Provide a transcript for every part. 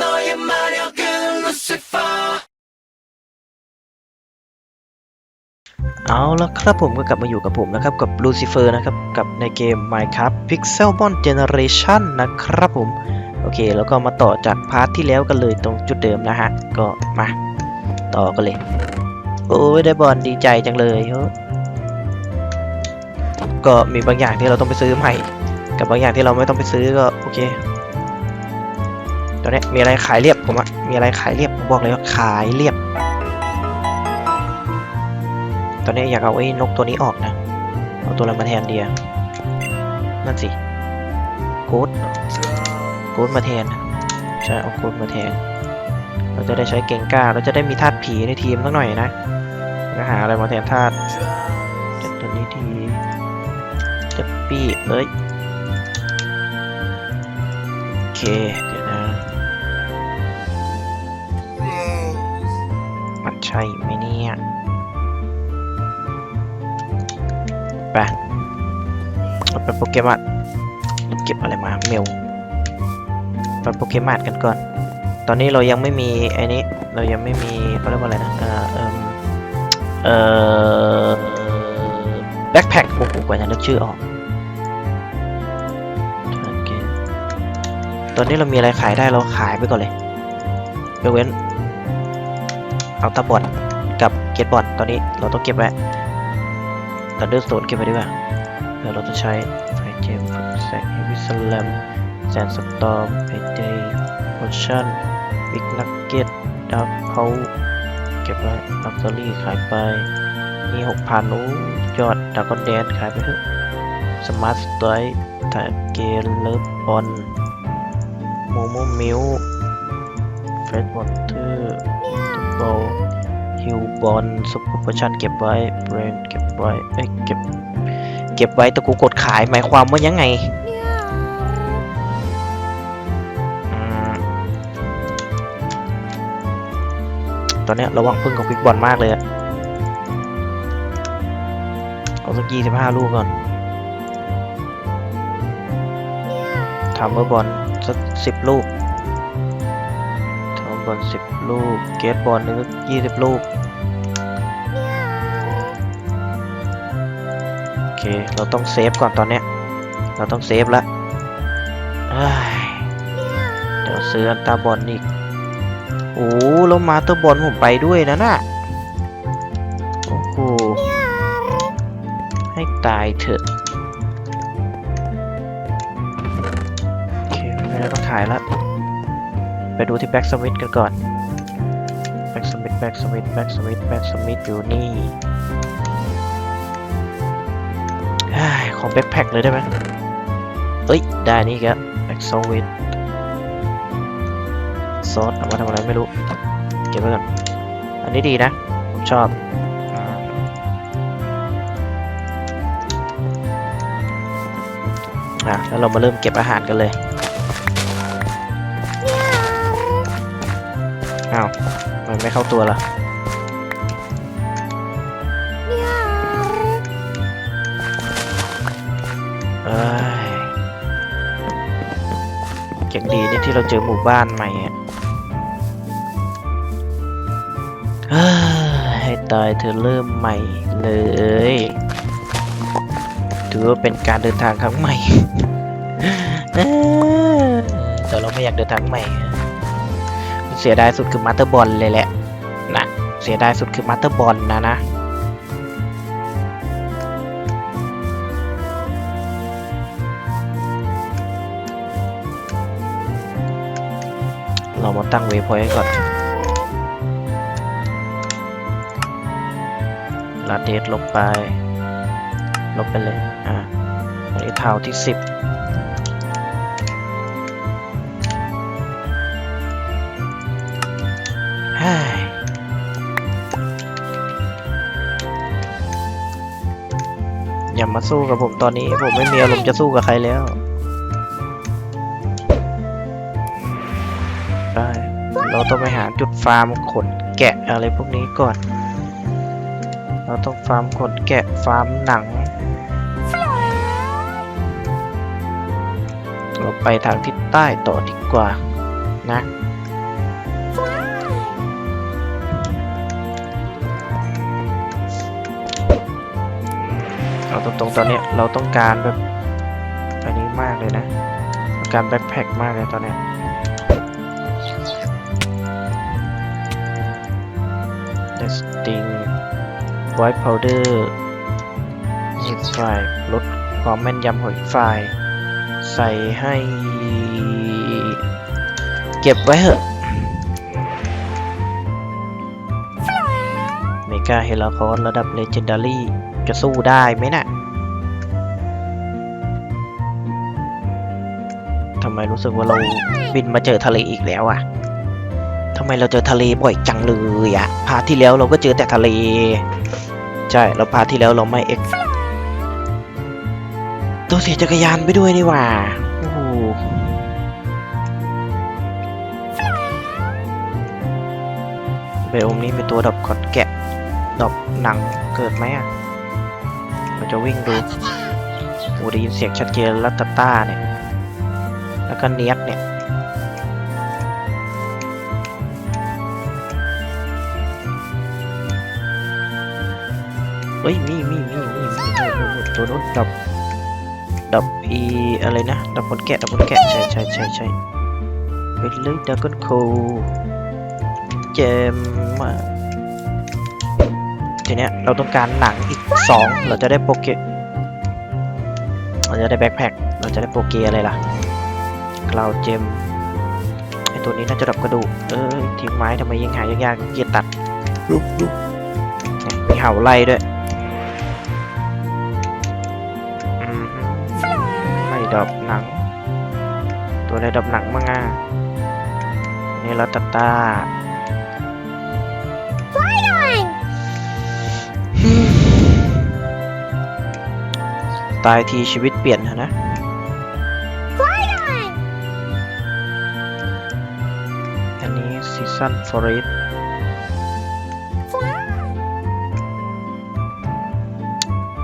너의 마력은 Lucifer เอาละครับผมก็กลับมาอยู่กับผมนะครับกับ Lucifer นะครับกับในเกม Minecraft Pixelmon Generation นะครับผม โอเค แล้วก็มาต่อจากพาร์ทที่แล้วกันเลยตรงจุดเดิมนะฮะ ก็มาต่อกันเลย โอ้ยได้บอลดีใจจังเลยเฮ้ยก็มีบางอย่างที่เราต้องไปซื้อใหม่ กับบางอย่างที่เราไม่ต้องไปซื้อก็โอเค ตอนนี้มีอะไรขายเรียบผมอะมีอะไรขายเรียบผมบอกเลยว่าขายเรียบ ตอนนี้อยากเอาไอ้นกตัวนี้ออกนะ เอาตัวอะไรมาแทนเดียนั่นสิโกดโกดมาแทนใช่เอาโกดมาแทน เราจะได้ใช้เก่งกล้า เราจะได้มีธาตุผีในทีมสักหน่อยนะก็หาอะไรมาแทนธาตุจัดตัวนี้ทีจัดปี้เอ้ยโอเค ช่ไหมเนี่ยไปไปโปเกมอนเก็บอะไรมาเมลไปโปเกมอนกันก่อน ตอนนี้เรายังไม่มีไอ้นี้เรายังไม่มีเขาเรียกว่าอะไรนะเออเออเออแบ็คแพ็คโอ้โหกว่าจะนึกชื่อออกตอนนี้เรามีอะไรขายได้เราขายไปก่อนเลยยกเว้น อาตาบอดกับเกตบอดตอนนี้เราต้องเก็บไว้ทันเดอร์สโตนเก็บไว้ดีกว่าเดี๋ยวเราจะใช้ไฟเจมแสงเฮวิสแลมแซนสตอมไพเดย์พอชั่นบิ๊กนักเก็ตดับเขาเก็บไว้ลักซ์รี่ขายไปมีหกพันโอ้ยอดดากอนแดนขายไปเถอะสมาร์ทสไตร์ถ่ายเกลเลิฟบอลโมโมมิลเฟรดวอเตอร์ ตุโบฮิวบอลซุปเปอร์พชั่นเก็บไว้เบรนเก็บไว้เอ้ยเก็บเก็บไว้แต่กูกดขายหมายความว่ายังไงอืมตอนเนี้ยระวังพึ่งกับควิกบอลมากเลยอะเอาสักยี่สิบห้าลูกก่อนทำเบอร์บอลสักสิบลูกทำบอลสิบ ลูก เกตบอลนึกยี่สิบลูก โอเค เราต้องเซฟก่อนตอนเนี้ย เราต้องเซฟละเดี๋ยวซื้ออันตาบอลอีก โอ้แล้วมาเตอร์บอลผมไปด้วยนะน่ะ โอ้โห ให้ตายเถอะ โอเคไม่ได้ต้องขายละไปดูที่แบ็กสวิตกันก่อน บ็กสวิตแบ็กสวิตแบ็กสวิตแบ็กสวิตอยู่นี่เฮ้ยขอแบ็คแพ็คเลยได้ไหมเอ้ย ได้นี่ครับแบ็คโซวิตซอสเอามาทำอะไรไม่รู้ เก็บไว้ก่อน อันนี้ดีนะ ผมชอบอ่าอะแล้วเรามาเริ่มเก็บอาหารกันเลย อ้าว มันไม่เข้าตัวเหรอเอ้ยเจ๋งดีนี่ที่เราเจอหมู่บ้านใหม่อะเอ้ยให้ตายเธอเริ่มใหม่เลยถือว่าเป็นการเดินทางครั้งใหม่แต่เราไม่อยากเดินทางใหม่ สียดายสุดคือมาสเตอร์บอลเลยแหละนะเสียดายสุดคือมาสเตอร์บอลนะนะเรามาตั้งเวพอยต์ก่อนลาเดทลบไป ลบไปเลย อ่าอันนี้เท้าที่สิบ อย่ามาสู้กับผมตอนนี้ ผมไม่มีอารมณ์จะสู้กับใครแล้ว ได้ เราต้องไปหาจุดฟาร์มขนแกะอะไรพวกนี้ก่อน เราต้องฟาร์มขนแกะฟาร์มหนัง เราไปทางทิศใต้ต่อดีกว่านะ ตรงตอนนี้เราต้องการแบบอันนี้มากเลยนะต้องการแบ็คแพคมากเลยตอนนี้ย testing white powder อีกฝ่ายลดความแม่นยำของอีกฝ่ายใส่ให้ เก็บไว้เหอะเมกาเฮลาคอสระดับเลเจนดารี่จะสู้ได้ไหมนะ่ะ ไมรู้สึกว่าเราบินมาเจอทะเลอีกแล้วอะทำไมเราเจอทะเลบ่อยจังเลยอะพาที่แล้วเราก็เจอแต่ทะเล ใช่แล้วพาที่แล้วเราไม่เอ็กตัวเสียจักรยานไปด้วยนี่หว่า โอ้โหเบลมนี้เป็นตัวดอกขอดแกะ ดอกหนังเกิดไหมอะเราจะวิ่งดูโอ้ได้ยินเสียงชัดเจนลัตตาเนี่ย แล้วก็เนียดเนี่ย เฮ้ยมีมีมีมีมีมีตัวนู้นดับ ดับอีอะไรนะ ดับคนแกะ ดับคนแกะ ใช่ใช่ใช่ใช่ไปเลยดักคนโคเจมมาทีเนี้ยเราต้องการหนังอีกสองเราจะได้โปเกเราจะได้แบ็คแพ็คเราจะได้โปเกอะไรล่ะ กลาวเจมไอตัวนี้น่าจะดับกระดูกเออทิ้งไม้ทำไมยังหายยากๆเกียร์ตัดลุกลุกมีเห่าไล่ด้วยอืมไม่ดอบหนัง ตัวอะไรดอบหนังมั่งอะนี่ลัตตาตาตายทีชีวิตเปลี่ยนนะ ซีซันฟอเรส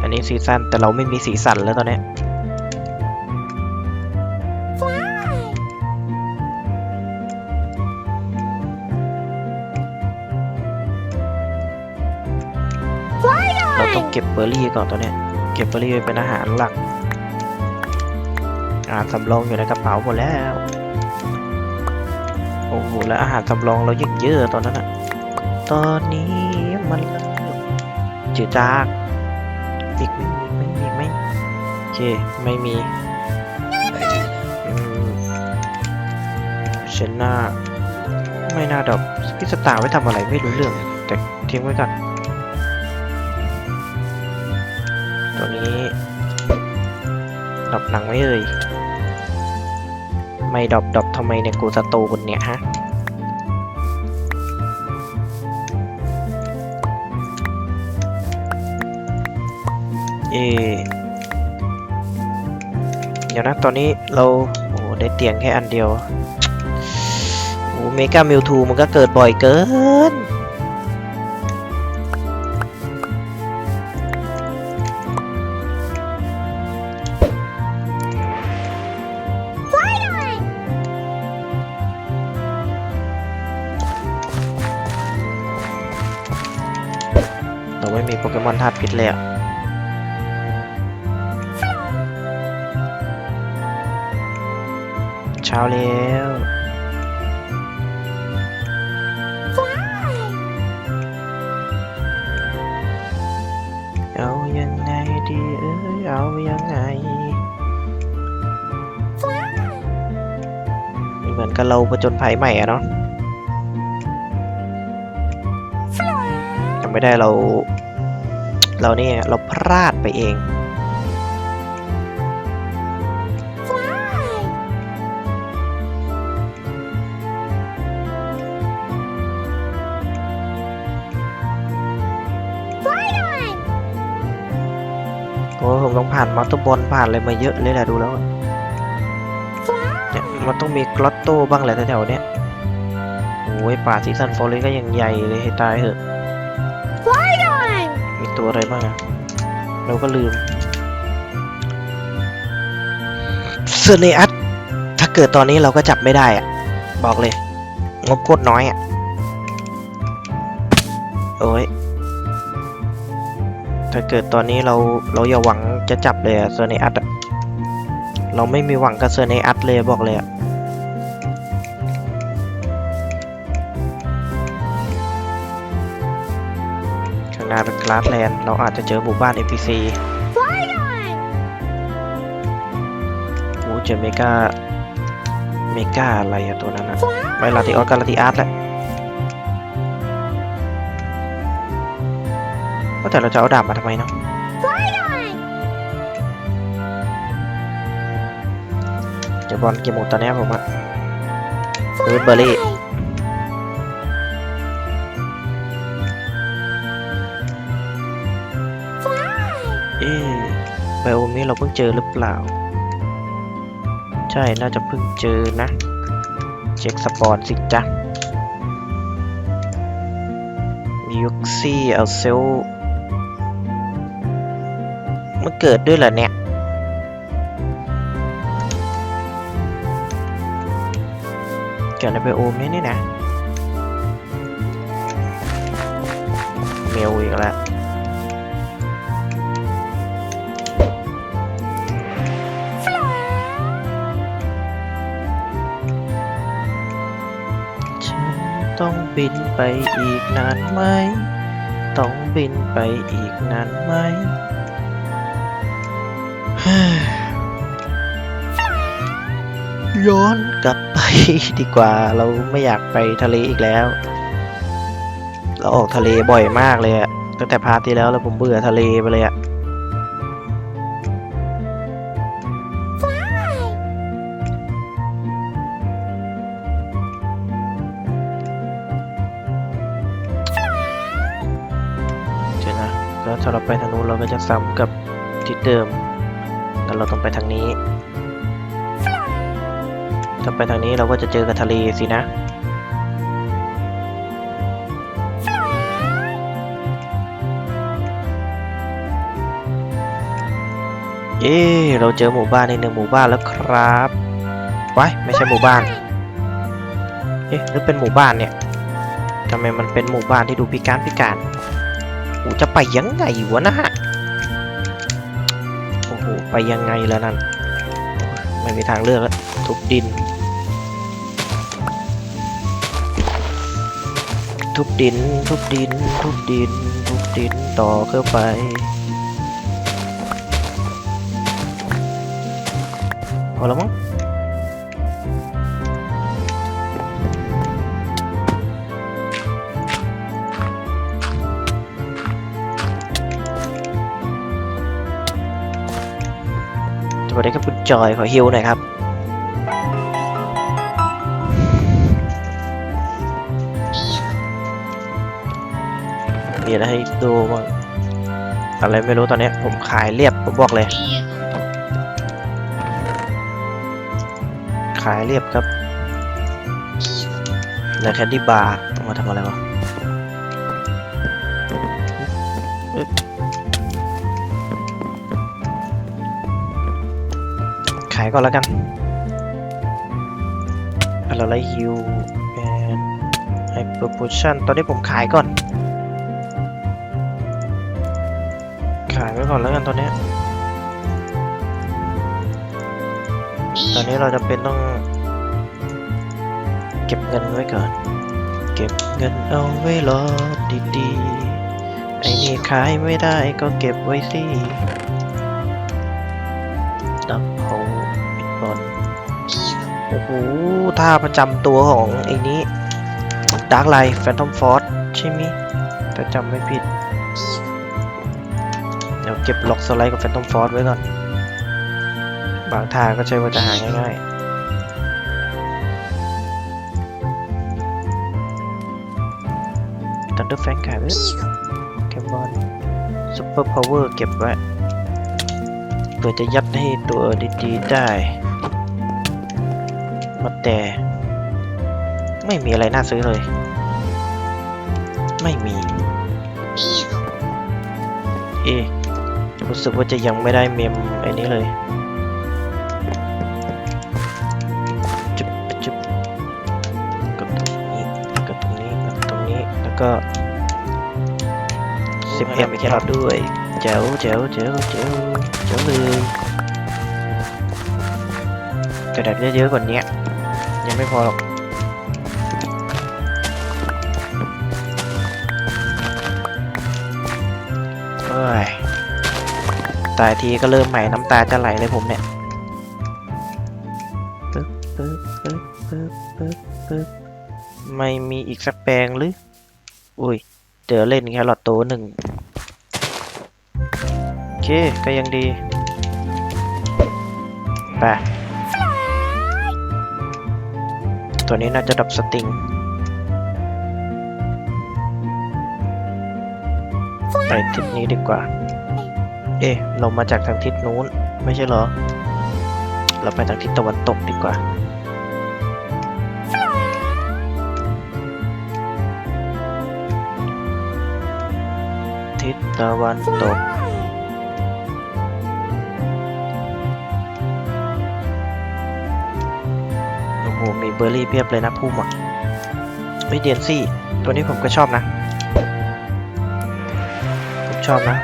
อันนี้ซีซันแต่เราไม่มีสีสันแล้วตอนเนี้ยเราต้องเก็บเบอร์รี่ก่อนตอนเนี้ยเก็บเบอร์รี่เป็นอาหารหลักอาหารสำรองอยู่ในกระเป๋าหมดแล้ว โอ้โหแล้วอาหารสำรองเรายิ่งเยอะตอนนั้นอะตอนนี้มันเจืดจางอีกไม่มีไม่มีไม่โอเคไม่มีอืมเชนน่าไม่น่าดอกพิสตาร์ไว้ทำอะไรไม่รู้เรื่อง แต่ทิ้งไว้ก่อนตัวนี้ดอบหนังไม่เอ่ย ไม่ดอบดอบทำไมเนี่ยกูสตูนเนี่ยฮะเอเดี๋ยวนะ ตอนนี้เราโอ้ได้เตียงแค่อันเดียวโอ้เมกามิวทูมันก็เกิดบ่อยเกิน เราไม่มีโปเกมอนธาตุพิษเลยอะเช้าแล้วเอายังไงดีเอ้ยเอายังไงเหมือนกับเราประจนภัยใหม่อะเนาะ ไม่ได้เรา เราเนี่ยเราพลาดไปเอง โอ้ผมต้องผ่านมัตเตอร์บอลผ่านอะไรมาเยอะเลยแหละดูแล้วอะเนี่ยมันต้องมีกลอตโต้บ้างแหละแถวๆเนี้ยโอ้ยป่าซีซันฟอร์เรสก็ยังใหญ่เลยให้ตายเหอะมี ตัวอะไรบ้างอะเราก็ลืมเซเนอัสถ้าเกิดตอนนี้เราก็จับไม่ได้อะบอกเลย งบโคตรน้อยอะโอ้ยถ้าเกิดตอนนี้เราเราอย่าหวังจะจับเลยอะเซเนอัตเราไม่มีหวังกับเซเนอัตเลยบอกเลยอะ ข้างหน้าเป็นกลาสแลนด์เราอาจจะเจอหมู่บ้าน NPC โอ้เจอเมกาเมกาอะไรอะตัวนั้นอะไม่ลาติออสกับลาติอาร์ตแหละว่าแต่เราจะเอาดาบมาทำไมเนาะเจะบอลเกมหมดตอนเนี้ยผมอะเบิร์ดเบอร์รี่ ไบโอมนี้เราเพิ่งเจอหรือเปล่า ใช่ น่าจะเพิ่งเจอนะ เช็คสปอนสิจ๊ะมียุกซี่เอาเซลมันเกิดด้วยเหรอเนี่ย เกิดในไบโอมนี้นี่นะ ต้องบินไปอีกนานไหม ต้องบินไปอีกนานไหมย้อนกลับไปดีกว่า เราไม่อยากไปทะเลอีกแล้ว เราออกทะเลบ่อยมากเลยอะตั้งแต่พาร์ทที่แล้วแล้วผมเบื่อทะเลไปเลยอะ เดิม แล้วเราต้องไปทางนี้ ถ้าไปทางนี้เราก็จะเจอกับทะเลสินะ เย้เราเจอหมู่บ้านในหนึ่งหมู่บ้านแล้วครับไว้ายไม่ใช่หมู่บ้าน เอ๊ะหรือเป็นหมู่บ้านเนี่ยทำไมมันเป็นหมู่บ้านที่ดูพิการพิการโอ้จะไปยังไงวะนะฮะ ไปยังไงแล้วนั่น ไม่มีทางเลือกแล้ว ทุบดิน ทุบดิน ทุบดิน ทุบดิน ทุบดินต่อเข้าไป พอแล้วมั้ง วัสดีครับคุณจอยขอฮิวหน่อยครับมีอะไรให้ดูบ้างอะไรไม่รู้ตอนนี้ผมขายเรียบผมบอกเลย ขายเรียบครับแล้วแคนดี้บาร์มาทำอะไรวะายก่อนแล้วกันอะไรไรฮิวแอนไฮเปอร์โพชั่นตอนนี้ผมขายก่อน ขายไว้ก่อนแล้วกันตอนนี้ ตอนนี้เราจะเป็นต้อง เก็บเงินไว้ก่อน เก็บเงินเอาไว้รอดีๆ ไอ้นี่ขายไม่ได้ก็เก็บไว้สิดับโฮ ปิดบอลโอ้โหท่าประจำตัวของไอ้นี้ดาร์กไลท์แฟนทอมฟอร์ใช่ไหมถ้าจำไม่ผิด เดี๋ยวเก็บล็อกสไลด์กับแฟนตอมฟอร์ไว้ก่อน บางทางก็ใช่ว่าจะหาง่ายๆ Thunder Fang ขายไว้เก็บบอล Super Power เก็บไว้ เพื่อจะยัดให้ตัวดีๆได้ มาแต่ ไม่มีอะไรน่าซื้อเลย ไม่มี เอรู้สึกว่าจะยังไม่ได้เมมไอ้นี้เลยจุบจุบกดตรงนี้กดตรงนี้กดตรงนี้แล้วก็สิบเอ็มแครอทด้วย เจ๋วเจ๋วเจ๋วเจ๋วเจ๋วเลยกระดาษเยอะๆกว่านี้ยังไม่พอหรอกเอ้ยตายทีก็เริ่มใหม่น้ำตาจะไหลเลยผมเนี่ยปึ๊บปึ๊บปึ๊บปึ๊บปึ๊บปึ๊บไม่มีอีกสักแปลงหรือ อุ้ยเจอเล่นแครอทตัวหนึ่ง เค ก็ยังดี ไป ตัวนี้น่าจะดับสติงไปทิศนี้ดีกว่า เอ๊ะเรามาจากทางทิศนู้น ไม่ใช่เหรอ เราไปทางทิศตะวันตกดีกว่าทิศตะวันตก มีเบอร์รี่เพียบเลยนะพุ่มอะวิเดียนซี่ ตัวนี้ผมก็ชอบนะ ผมชอบนะ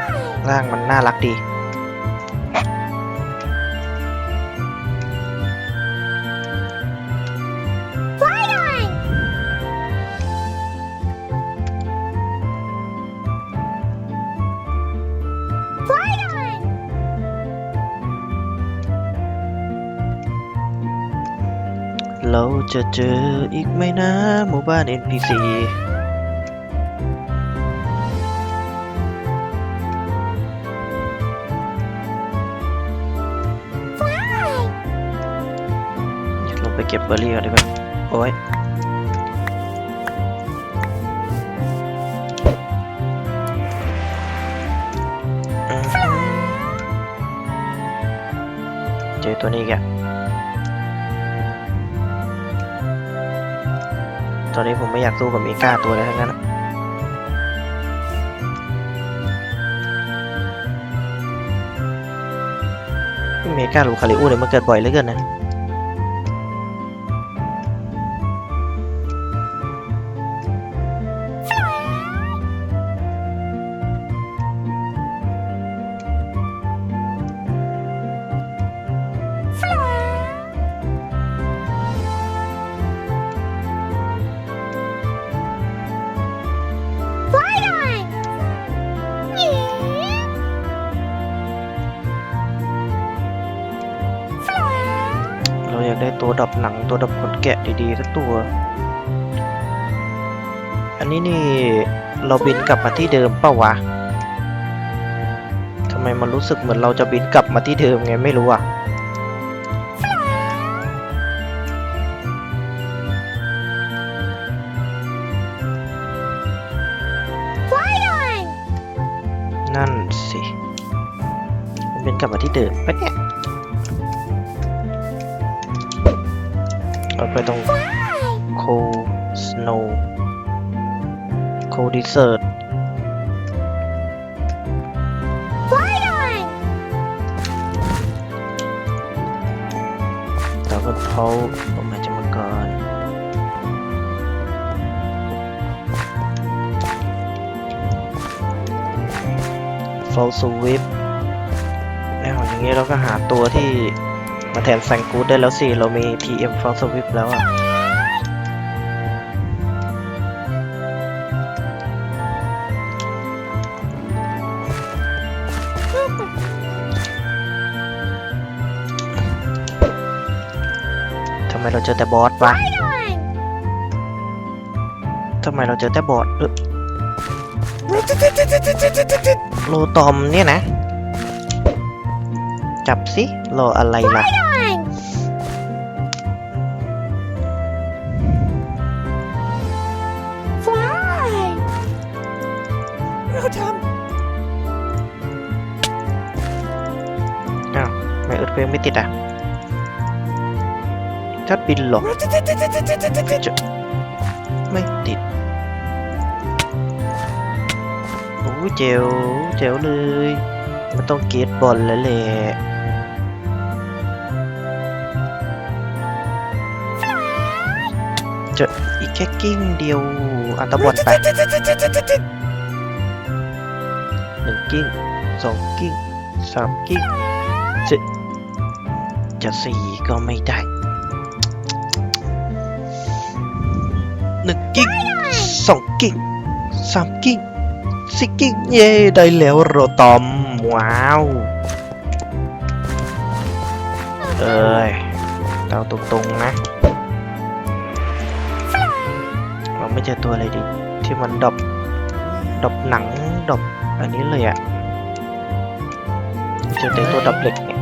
ร่างมันน่ารักดี จะเจออีกไหมนะหมู่บ้าน NPC ลงไปเก็บเบอร์รี่ก่อนดีกว่าโอ้ยเจอตัวนี้อีก ตอนนี้ผมไม่อยากสู้กับเมกาตัวอะไรทั้งนั้นเมกาลูคาริอูเนี่ยมันเกิดบ่อยเหลือเกินนะ ตัวดับหนังตัวดับขนแกะดีๆสักตัว อันนี้นี่เราบินกลับมาที่เดิมเปล่าวะทำไมมันรู้สึกเหมือนเราจะบินกลับมาที่เดิมไงไม่รู้อะนั่นสิมันบินกลับมาที่เดิมปะเนี่ย cold desert แต่ก็เขาผมอาจจะมาก่อน fall sweep แล้วอย่างนี้เราก็หาตัวที่มาแทนแซงกูดได้แล้วสิ เรามี TM fall sweep แล้วอะ มเราเจอแต่บอสวะทำไมเราเจอแต่บอสเออโลตอมเนี่ยนะ จับสิรออะไรล่ะอ้าวไม่เอิร์ธเคว้งไม่ติดอะ ถ้าบินหรอจะไม่ติดโอ้เจ๋วเจ๋วเลยมันต้องเกตบอลแล้วแหละจะอีกแค่กิ้งเดียวอันตะบอลไปหนึ่งกิ้งสองกิ้งสามกิ้งจะจะสี่ก็ไม่ได้ สองกิ้งสามกิ้งสี่กิ้งเย่ได้แล้วโรตอม ว้าว เอ้ยเดาตรงๆนะ เราไม่เจอตัวอะไรดิ ที่มันดรอปดรอปหนังดรอปอันนี้เลยอะเจอแต่ตัวดรอปเหล็กเนี่ย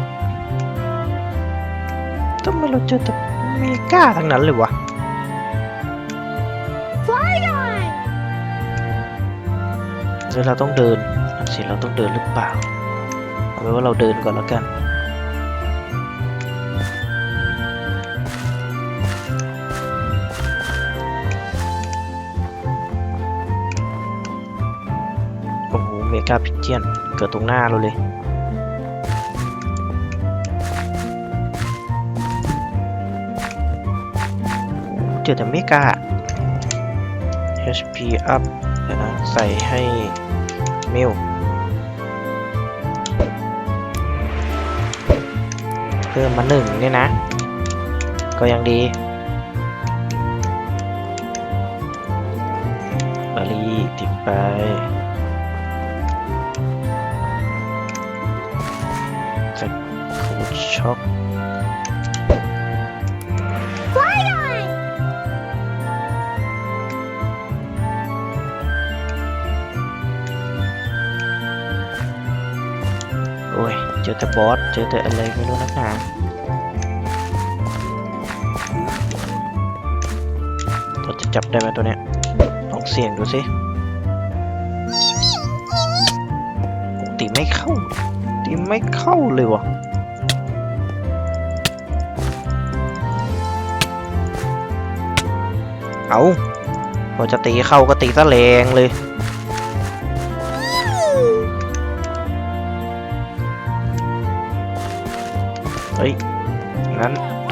ทำไมเราเจอแต่เมกาทั้งนั้นเลยวะ หรือเราต้องเดินนั่นสิเราต้องเดินหรือเปล่าเอาไว้ว่าเราเดินก่อนแล้วกันโอ้โหเมกาพิเจียนเกิดตรงหน้าเราเลยเจอแต่เมกา HP up เดี๋ยวนะใส่ให้ มิวเพิ่มมาหนึ่งเนี่ยนะ ก็ยังดีบาลีติดไปจะคูดช็อก เจอแต่อะไรไม่รู้นักหนาเราจะจับได้ไหมตัวเนี้ยลองเสี่ยงดูสิปกติไม่เข้าตีไม่เข้าเลยวะเอาพอจะตีเข้าก็ตีซะแรงเลย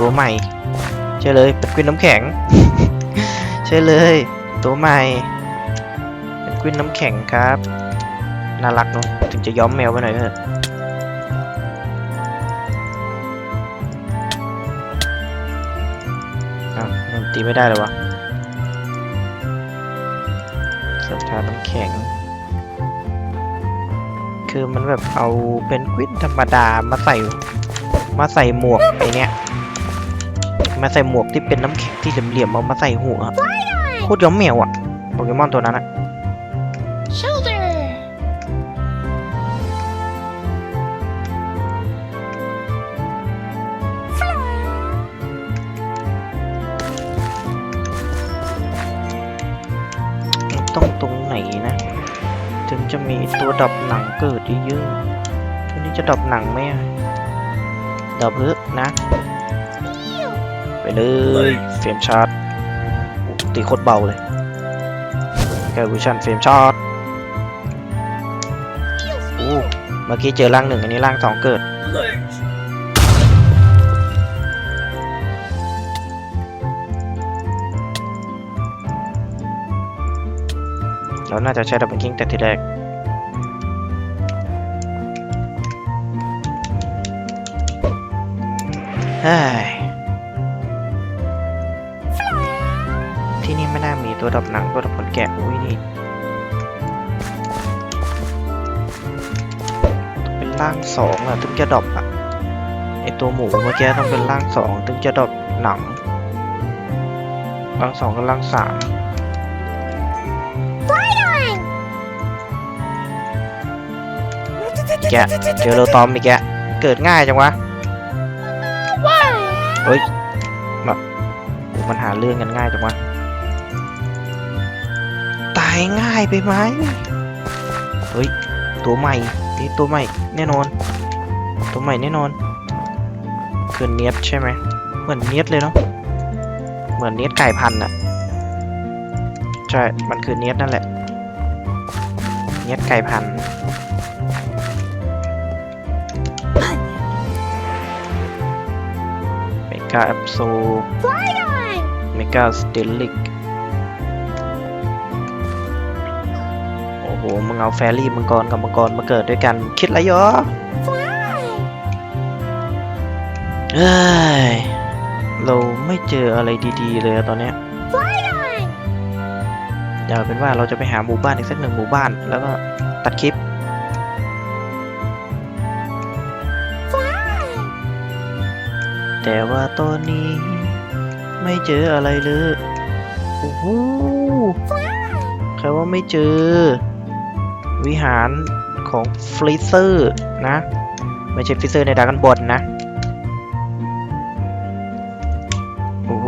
ตัวใหม่ ใช่เลยเป็นกวินน้ำแข็ง ใช่เลย ตัวใหม่ เป็นกวินน้ำแข็งครับ น่ารักเนอะถึงจะย้อมแมวไปหน่อยเถอะอ้าวมันตีไม่ได้เลยวะสัชาน้ำแข็ง คือมันแบบเอาเป็นกวินธรรมดามาใส่ มาใส่หมวกไอเนี้ย มาใส่หมวกที่เป็นน้ำแข็งที่เหลี่ยมๆเอามาใส่หัวโคตรย้อมแมวอะโปเกมอนตัวนั้นอะ Shoulder. มันต้องตรงไหนนะ ถึงจะมีตัวดับหนังเกิดเยอะๆตัวนี้จะดับหนังไหมอะดับเถอะนะ ไปเลยเฟรมชาร์จตีโคตรเบาเลยแกวิชันเฟรมชาร์จโอ้เมื่อกี้เจอร่างหนึ่งอันนี้ร่างสองเกิดเราน่าจะใช้ดับเบิลคิงแต่ทีแรกเฮ้ย ที่นี่ไม่น่ามีตัวดับหนังตัวดับผลแกะอุ้ยนี่เป็นร่างสองอะถึงจะดรอปอะไอตัวหมูเมื่อกี้ต้องเป็นร่างสองถึงจะดรอปหนังร่างสองกับร่างสามแกเจอโรตอมอีกแกเกิดง่ายจังวะเฮ้ยแบบมันหาเรื่องกันง่ายจังวะายง่ายไปไหมเฮ้ย ตัวใหม่นี่ตัวใหม่แน่นอน ตัวใหม่แน่นอนคือเนียดใช่ไหม เหมือนเนียดเลยเนาะ เหมือนเนียดไก่พันอะใช่ มันคือเนียดนั่นแหละ เนียดไก่พันธ์เมกาแอปโซเมกาสเตลิก มึงเอาแฟรี่มังกรกับมังกรมาเกิดด้วยกันคิดอะไรยอเอ้ยเราไม่เจออะไรดีๆ เลยตอนเนี้ยอย่าเป็นว่าเราจะไปหาหมู่บ้านอีกสักหนึ่งหมู่บ้านแล้วก็ตัดคลิปแต่ว่าตอนนี้ไม่เจออะไรเลย โอ้โหแค่ว่าไม่เจอ วิหารของฟรีเซอร์นะ ไม่ใช่ฟรีเซอร์ในดากันบอลนะ โอ้โห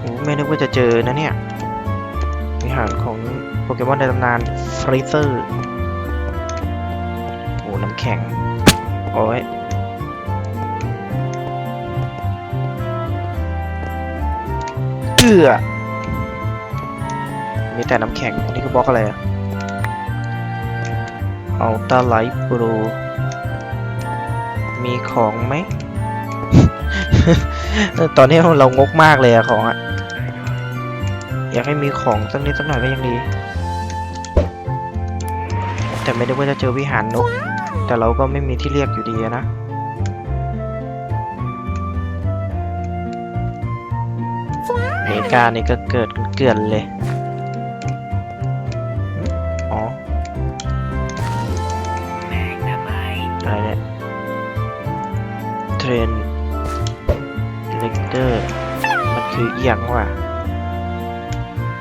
โอ้ไม่นึกว่าจะเจอนะเนี่ย วิหารของโปเกมอนในตำนานฟรีเซอร์ โอ้น้ำแข็ง โอ้ย เกือมีแต่น้ำแข็งอันนี้คือบล็อกอะไรอะเอาตาไลท์โปรมีของไหม ตอนนี้เรางกมากเลยอะของอะอยากให้มีของสักนิดสักหน่อยก็ยังดี แต่ไม่ได้ว่าจะเจอวิหารนก แต่เราก็ไม่มีที่เรียกอยู่ดีนะ อเมริกานี่ก็เกิดเกลื่อนเลย อ๋อ อะไรเนี่ยเทรนเลกเตอร์ มันคืออหย่างว่ะ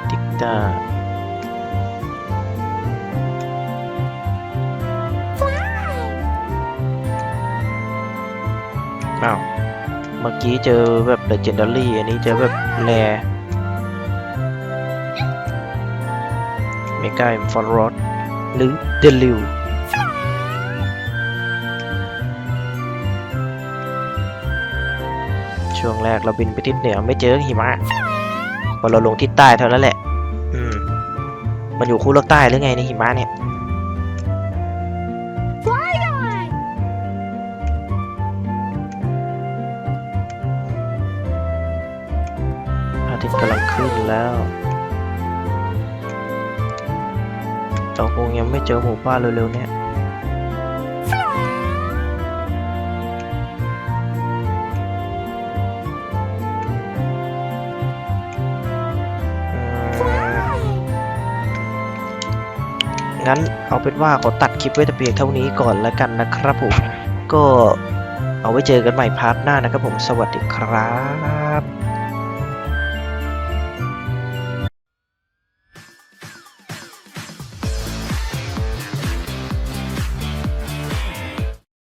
ติกเตอร์อ้า อกี้เจอแบบ legendary อันนี้เจอแบบแรเมกาอิมฟอร์รอดหรือเดลิวช่วงแรกเราบินไปทิศเหนือไม่เจอหิมะพอเราลงทิศใต้เท่านั้นแหละ อืม มันอยู่คู่โลกใต้หรือไงในหิมะเนี่ย แล้ว เราคงยังไม่เจอหมู่บ้านเร็วๆเนี่ยงั้นเอาเป็นว่าขอตัดคลิปไว้แต่เพียงเท่านี้ก่อนแล้วกันนะครับผม ก็เอาไว้เจอกันใหม่พาร์ทหน้านะครับผมสวัสดีครับ